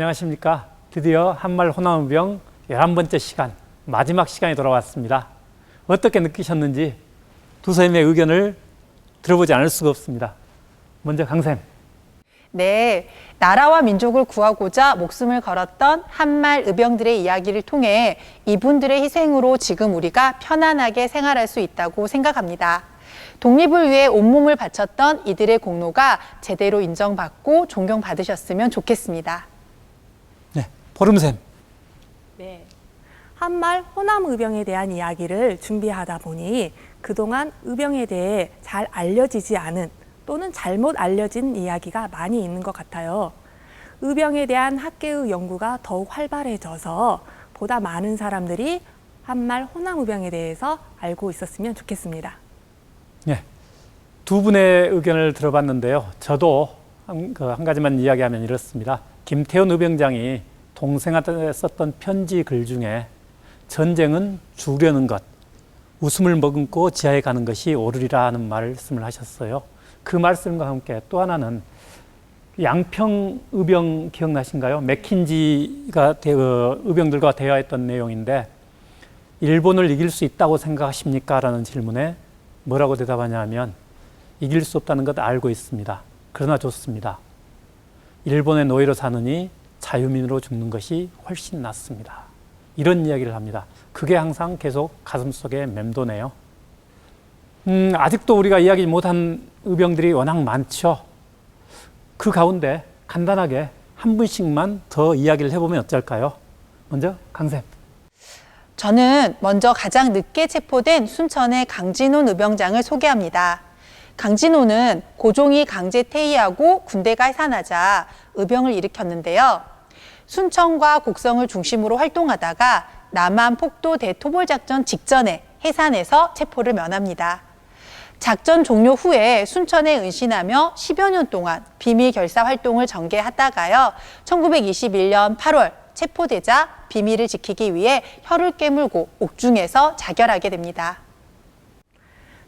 안녕하십니까. 드디어 한말 호남우병 11번째 시간, 마지막 시간이 돌아왔습니다. 어떻게 느끼셨는지 두 선생님의 의견을 들어보지 않을 수가 없습니다. 먼저 강쌤. 네, 나라와 민족을 구하고자 목숨을 걸었던 한말 의병들의 이야기를 통해 이분들의 희생으로 지금 우리가 편안하게 생활할 수 있다고 생각합니다. 독립을 위해 온몸을 바쳤던 이들의 공로가 제대로 인정받고 존경받으셨으면 좋겠습니다. 네, 보름쌤. 네. 한말 호남 의병에 대한 이야기를 준비하다 보니 그동안 의병에 대해 잘 알려지지 않은 또는 잘못 알려진 이야기가 많이 있는 것 같아요. 의병에 대한 학계의 연구가 더욱 활발해져서 보다 많은 사람들이 한말 호남 의병에 대해서 알고 있었으면 좋겠습니다. 네. 두 분의 의견을 들어봤는데요. 저도 한, 그 한 가지만 이야기하면 이렇습니다. 김태훈 의병장이 동생한테 썼던 편지 글 중에 전쟁은 죽으려는 것, 웃음을 머금고 지하에 가는 것이 옳으리라 하는 말씀을 하셨어요. 그 말씀과 함께 또 하나는 양평 의병 기억나신가요? 맥킨지가 대- 어, 의병들과 대화했던 내용인데 일본을 이길 수 있다고 생각하십니까? 라는 질문에 뭐라고 대답하냐면 이길 수 없다는 것 알고 있습니다. 그러나 좋습니다. 일본의 노예로 사느니 자유민으로 죽는 것이 훨씬 낫습니다. 이런 이야기를 합니다. 그게 항상 계속 가슴속에 맴도네요. 음, 아직도 우리가 이야기 못한 의병들이 워낙 많죠. 그 가운데 간단하게 한 분씩만 더 이야기를 해보면 어떨까요? 먼저 강쌤. 저는 먼저 가장 늦게 체포된 순천의 강진훈 의병장을 소개합니다. 강진호는 고종이 강제 퇴위하고 군대가 해산하자 의병을 일으켰는데요. 순천과 곡성을 중심으로 활동하다가 남한 폭도 대토벌 작전 직전에 해산해서 체포를 면합니다. 작전 종료 후에 순천에 은신하며 10여 년 동안 비밀 결사 활동을 전개하다가요. 1921년 8월 체포되자 비밀을 지키기 위해 혀를 깨물고 옥중에서 자결하게 됩니다.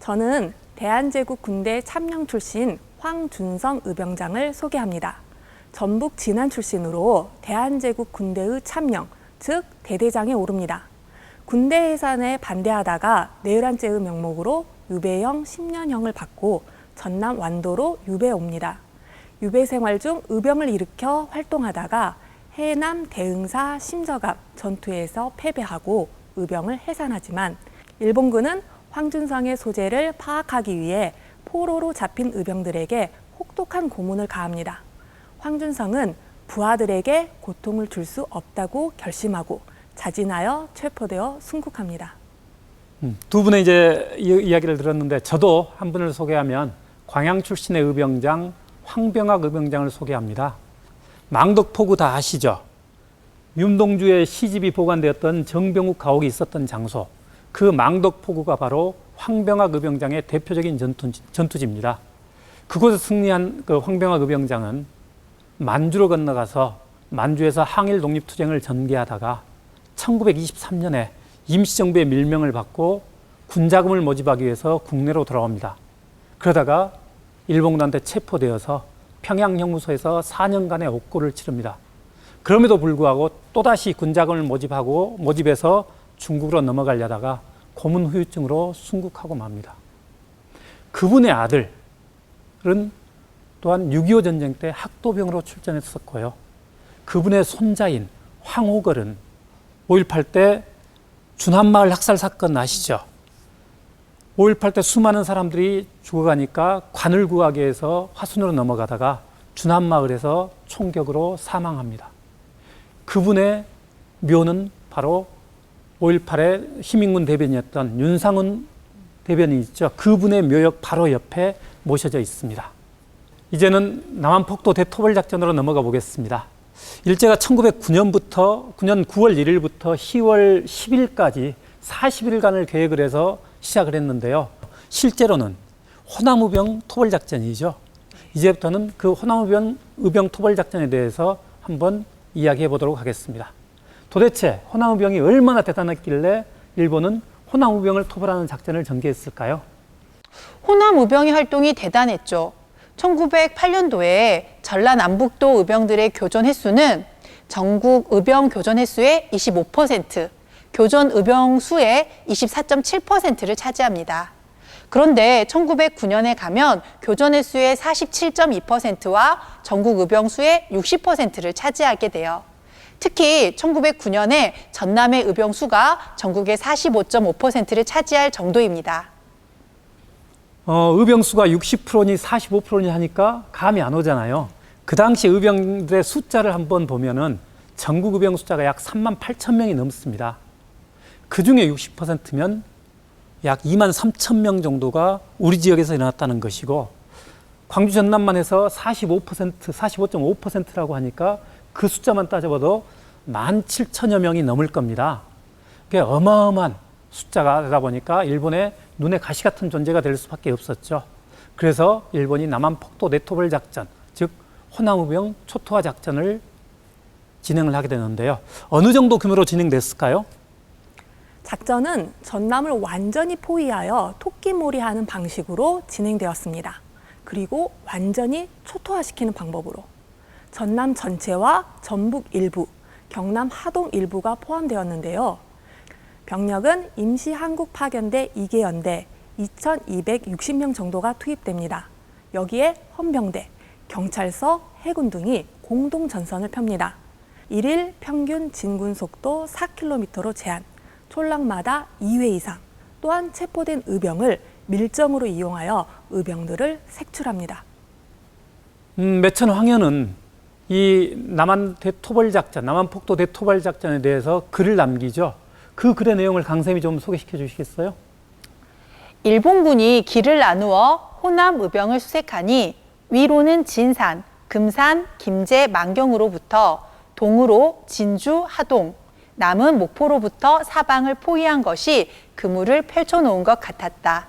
저는 대한제국 군대 참령 출신 황준성 의병장을 소개합니다. 전북 진안 출신으로 대한제국 군대의 참령, 즉 대대장에 오릅니다. 군대 해산에 반대하다가 내란죄의 명목으로 유배형 10년형을 받고 전남 완도로 유배 옵니다. 유배 생활 중 의병을 일으켜 활동하다가 해남 대응사 심저갑 전투에서 패배하고 의병을 해산하지만 일본군은 황준성의 소재를 파악하기 위해 포로로 잡힌 의병들에게 혹독한 고문을 가합니다. 황준성은 부하들에게 고통을 줄 수 없다고 결심하고 자진하여 체포되어 순국합니다. 음, 두 분의 이제 이, 이야기를 들었는데 저도 한 분을 소개하면 광양 출신의 의병장 황병학 의병장을 소개합니다. 망덕포구 다 아시죠? 윤동주의 시집이 보관되었던 정병욱 가옥이 있었던 장소. 그 망덕포구가 바로 황병학 의병장의 대표적인 전투, 전투지입니다. 그곳에 승리한 그 황병학 의병장은 만주로 건너가서 만주에서 항일 독립투쟁을 전개하다가 1923년에 임시정부의 밀명을 받고 군자금을 모집하기 위해서 국내로 돌아옵니다. 그러다가 일본군한테 체포되어서 평양형무소에서 4년간의 옥고를 치릅니다. 그럼에도 불구하고 또다시 군자금을 모집하고 모집해서 중국으로 넘어가려다가 고문 후유증으로 순국하고 맙니다. 그분의 아들은 또한 6.25 전쟁 때 학도병으로 출전했었고요. 그분의 손자인 황호걸은 5.18 때 준한마을 학살 사건 아시죠? 5.18 때 수많은 사람들이 죽어가니까 관을 구하기 위해서 화순으로 넘어가다가 준한마을에서 총격으로 사망합니다. 그분의 묘는 바로 5.18의 희민군 대변이었던 윤상훈 대변인 있죠. 그분의 묘역 바로 옆에 모셔져 있습니다. 이제는 남한 폭도 대토벌 작전으로 넘어가 보겠습니다. 일제가 1909년부터 9년 9월 1일부터 10월 10일까지 40일간을 계획을 해서 시작을 했는데요. 실제로는 호남우병 토벌 작전이죠. 이제부터는 그 호남우병 의병 토벌 작전에 대해서 한번 이야기해 보도록 하겠습니다. 도대체 호남우병이 얼마나 대단했길래 일본은 호남우병을 토벌하는 작전을 전개했을까요? 호남 의병의 활동이 대단했죠. 1908년도에 전라남북도 의병들의 교전 횟수는 전국 의병 교전 횟수의 25%, 교전 의병 수의 24.7%를 차지합니다. 그런데 1909년에 가면 교전 횟수의 47.2%와 전국 의병 수의 60%를 차지하게 돼요. 특히 1909년에 전남의 의병 수가 전국의 45.5%를 차지할 정도입니다. 어, 의병수가 60%니 45%니 하니까 감이 안 오잖아요. 그 당시 의병들의 숫자를 한번 보면은 전국 의병 숫자가 약 3만 8천 명이 넘습니다. 그 중에 60%면 약 2만 3천 명 정도가 우리 지역에서 일어났다는 것이고 광주 전남만 해서 45%, 45.5%라고 하니까 그 숫자만 따져봐도 1만 7천여 명이 넘을 겁니다. 그게 어마어마한 숫자가 되다 보니까 일본의 눈에 가시 같은 존재가 될 수밖에 없었죠. 그래서 일본이 남한 폭도 네토벌 작전, 즉 호남우병 초토화 작전을 진행을 하게 되는데요. 어느 정도 규모로 진행됐을까요? 작전은 전남을 완전히 포위하여 토끼몰이하는 방식으로 진행되었습니다. 그리고 완전히 초토화시키는 방법으로 전남 전체와 전북 일부, 경남 하동 일부가 포함되었는데요. 병력은 임시 한국 파견대 2개 연대 2,260명 정도가 투입됩니다. 여기에 헌병대, 경찰서, 해군 등이 공동 전선을 펴니다. 일일 평균 진군 속도 4km로 제한, 촌락마다 2회 이상, 또한 체포된 의병을 밀정으로 이용하여 의병들을 색출합니다. 음, 매천 황현은 이 남한 대토벌 작전, 남한 폭도 대토벌 작전에 대해서 글을 남기죠. 그 글의 내용을 강쌤이 좀 소개시켜 주시겠어요? 일본군이 길을 나누어 호남 의병을 수색하니 위로는 진산, 금산, 김제, 만경으로부터 동으로 진주, 하동, 남은 목포로부터 사방을 포위한 것이 그물을 펼쳐놓은 것 같았다.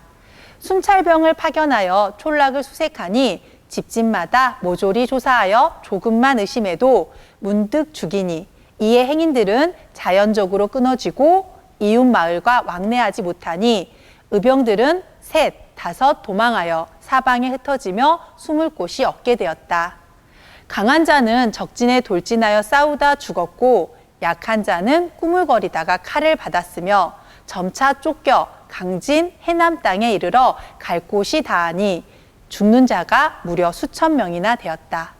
순찰병을 파견하여 촌락을 수색하니 집집마다 모조리 조사하여 조금만 의심해도 문득 죽이니 이에 행인들은 자연적으로 끊어지고 이웃 마을과 왕래하지 못하니 의병들은 셋, 다섯 도망하여 사방에 흩어지며 숨을 곳이 없게 되었다. 강한 자는 적진에 돌진하여 싸우다 죽었고 약한 자는 꾸물거리다가 칼을 받았으며 점차 쫓겨 강진 해남 땅에 이르러 갈 곳이 다하니 죽는 자가 무려 수천 명이나 되었다.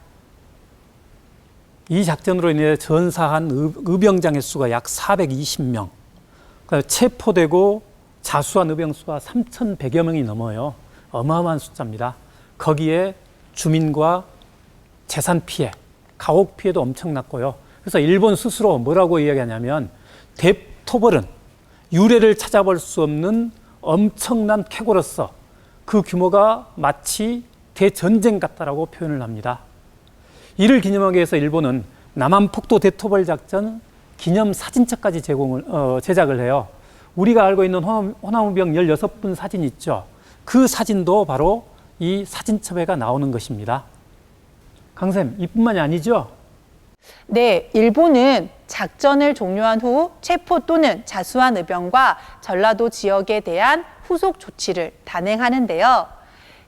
이 작전으로 인해 전사한 의- 의병장의 수가 약 420명. 그다음에 체포되고 자수한 의병 수가 3,100여 명이 넘어요. 어마어마한 숫자입니다. 거기에 주민과 재산 피해, 가옥 피해도 엄청났고요. 그래서 일본 스스로 뭐라고 이야기하냐면 대토벌은 유래를 찾아볼 수 없는 엄청난 쾌거로서 그 규모가 마치 대전쟁 같다라고 표현을 합니다. 이를 기념하기 위해서 일본은 남한 폭도 대토벌 작전 기념 사진첩까지 제공을 어, 제작을 해요. 우리가 알고 있는 호남, 호남우병 16분 사진 있죠. 그 사진도 바로 이 사진첩에가 나오는 것입니다. 강쌤, 이뿐만이 아니죠? 네, 일본은 작전을 종료한 후 체포 또는 자수한 의병과 전라도 지역에 대한 후속 조치를 단행하는데요.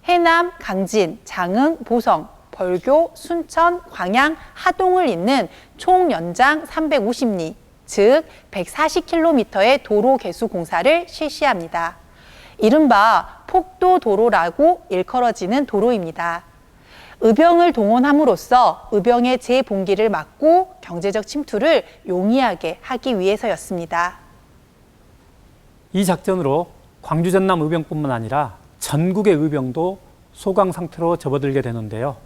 해남, 강진, 장흥, 보성, 벌교, 순천, 광양, 하동을 잇는 총 연장 350리, 즉 140km의 도로 개수 공사를 실시합니다. 이른바 폭도 도로라고 일컬어지는 도로입니다. 의병을 동원함으로써 의병의 재봉기를 막고 경제적 침투를 용이하게 하기 위해서였습니다. 이 작전으로 광주 전남 의병뿐만 아니라 전국의 의병도 소강 상태로 접어들게 되는데요.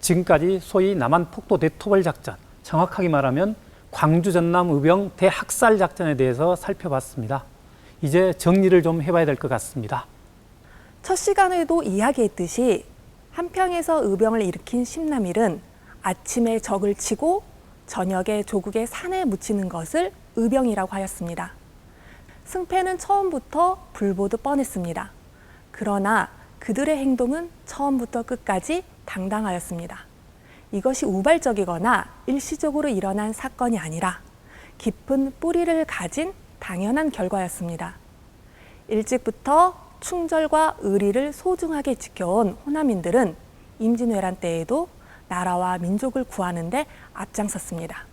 지금까지 소위 남한 폭도 대토벌 작전, 정확하게 말하면 광주 전남 의병 대학살 작전에 대해서 살펴봤습니다. 이제 정리를 좀 해봐야 될 것 같습니다. 첫 시간에도 이야기했듯이 한평에서 의병을 일으킨 신남일은 아침에 적을 치고 저녁에 조국의 산에 묻히는 것을 의병이라고 하였습니다. 승패는 처음부터 불보듯 뻔했습니다. 그러나 그들의 행동은 처음부터 끝까지 당당하였습니다. 이것이 우발적이거나 일시적으로 일어난 사건이 아니라 깊은 뿌리를 가진 당연한 결과였습니다. 일찍부터 충절과 의리를 소중하게 지켜온 호남인들은 임진왜란 때에도 나라와 민족을 구하는 데 앞장섰습니다.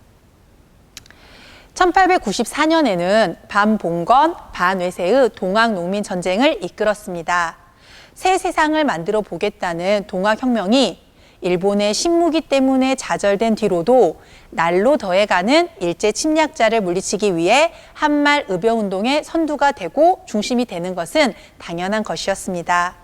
1894년에는 반봉건, 반외세의 동학농민 전쟁을 이끌었습니다. 새 세상을 만들어 보겠다는 동학혁명이 일본의 신무기 때문에 좌절된 뒤로도 날로 더해가는 일제 침략자를 물리치기 위해 한말 의병운동의 선두가 되고 중심이 되는 것은 당연한 것이었습니다.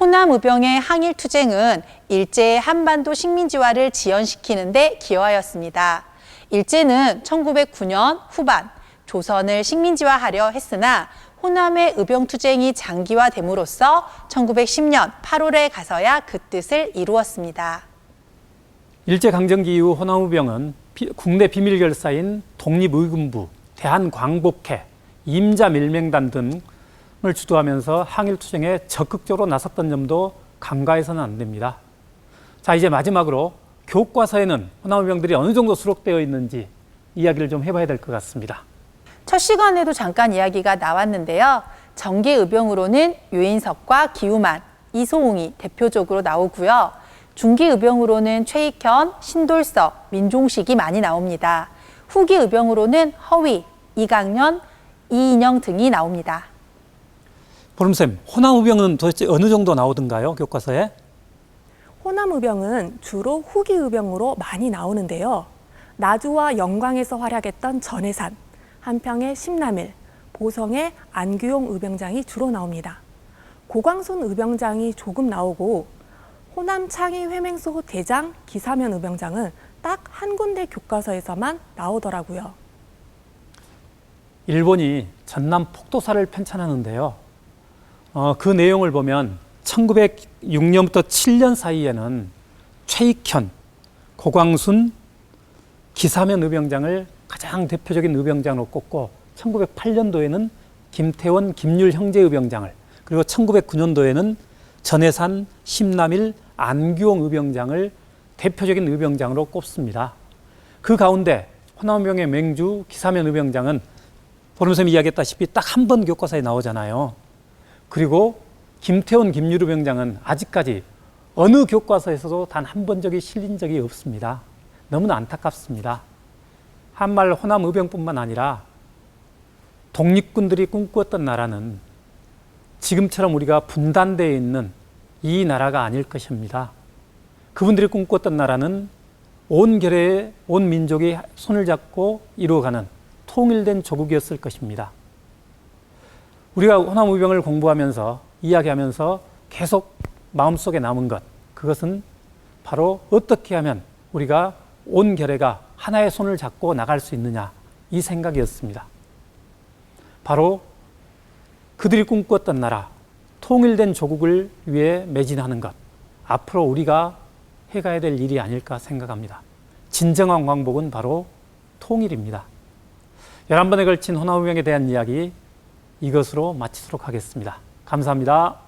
호남 의병의 항일 투쟁은 일제의 한반도 식민지화를 지연시키는 데 기여하였습니다. 일제는 1909년 후반 조선을 식민지화하려 했으나 호남의 의병 투쟁이 장기화됨으로써 1910년 8월에 가서야 그 뜻을 이루었습니다. 일제 강점기 이후 호남우병은 비- 국내 비밀 결사인 독립의금부, 대한광복회, 임자밀맹단 등을 주도하면서 항일 투쟁에 적극적으로 나섰던 점도 간과해서는 안 됩니다. 자 이제 마지막으로 교과서에는 호남우병들이 어느 정도 수록되어 있는지 이야기를 좀 해봐야 될 것 같습니다. 첫 시간에도 잠깐 이야기가 나왔는데요. 정계 의병으로는 유인석과 기우만, 이소웅이 대표적으로 나오고요. 중기 의병으로는 최익현, 신돌석, 민종식이 많이 나옵니다. 후기 의병으로는 허위, 이강년, 이인영 등이 나옵니다. 보름쌤, 호남우병은 도대체 어느 정도 나오던가요 교과서에? 호남 의병은 주로 후기 의병으로 많이 나오는데요. 나주와 영광에서 활약했던 전해산, 한평의 심남일, 보성의 안규용 의병장이 주로 나옵니다. 고광손 의병장이 조금 나오고 호남 창의 회맹소 대장 기사면 의병장은 딱 한 군데 교과서에서만 나오더라고요. 일본이 전남 폭도사를 편찬하는데요. 어, 그 내용을 보면 1906년부터 7년 사이에는 최익현, 고광순, 기사면 의병장을 가장 대표적인 의병장으로 꼽고 1908년도에는 김태원, 김율 형제 의병장을 그리고 1909년도에는 전해산, 심남일, 안규홍 의병장을 대표적인 의병장으로 꼽습니다. 그 가운데 호남병의 맹주 기사면 의병장은 보름쌤이 이야기했다시피 딱 한 번 교과서에 나오잖아요. 그리고 김태원, 김유루 병장은 아직까지 어느 교과서에서도 단 한 번 적이 실린 적이 없습니다. 너무나 안타깝습니다. 한말 호남 의병뿐만 아니라 독립군들이 꿈꾸었던 나라는 지금처럼 우리가 분단되어 있는 이 나라가 아닐 것입니다. 그분들이 꿈꿨던 나라는 온 결의 온 민족이 손을 잡고 이루어가는 통일된 조국이었을 것입니다. 우리가 호남 의병을 공부하면서 이야기하면서 계속 마음속에 남은 것 그것은 바로 어떻게 하면 우리가 온 결의가 하나의 손을 잡고 나갈 수 있느냐 이 생각이었습니다. 바로 그들이 꿈꿨던 나라 통일된 조국을 위해 매진하는 것 앞으로 우리가 해가야 될 일이 아닐까 생각합니다. 진정한 광복은 바로 통일입니다. 11번에 걸친 호남우병에 대한 이야기 이것으로 마치도록 하겠습니다. 감사합니다.